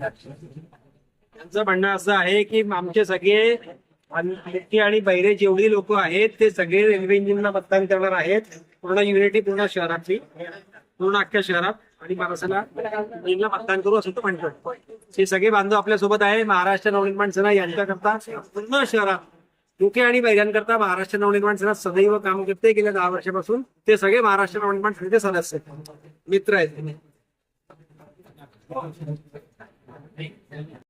त्यांचं म्हणणं असं आहे की आमचे सगळे मिट्टी आणि बैरे जेवढी लोक आहेत ते सगळे रेल्वे इंजिनला मतदान करणार आहेत. पूर्ण युनिटी पूर्ण शहरातली पूर्ण अख्ख्या शहरात. आणि महाराष्ट्राला इंजिनला मतदान करू असं तो म्हणतो. हे सगळे बांधव आपल्यासोबत आहे. महाराष्ट्र नवनिर्माण सेना यांच्याकरता पूर्ण शहरात मुके आणि बैऱ्यांकरता महाराष्ट्र नवनिर्माण सेना सदैव काम करते. गेल्या दहा वर्षापासून ते सगळे महाराष्ट्र नवनिर्माण सेनेचे सदस्य. मित्र आहेत. Thank you.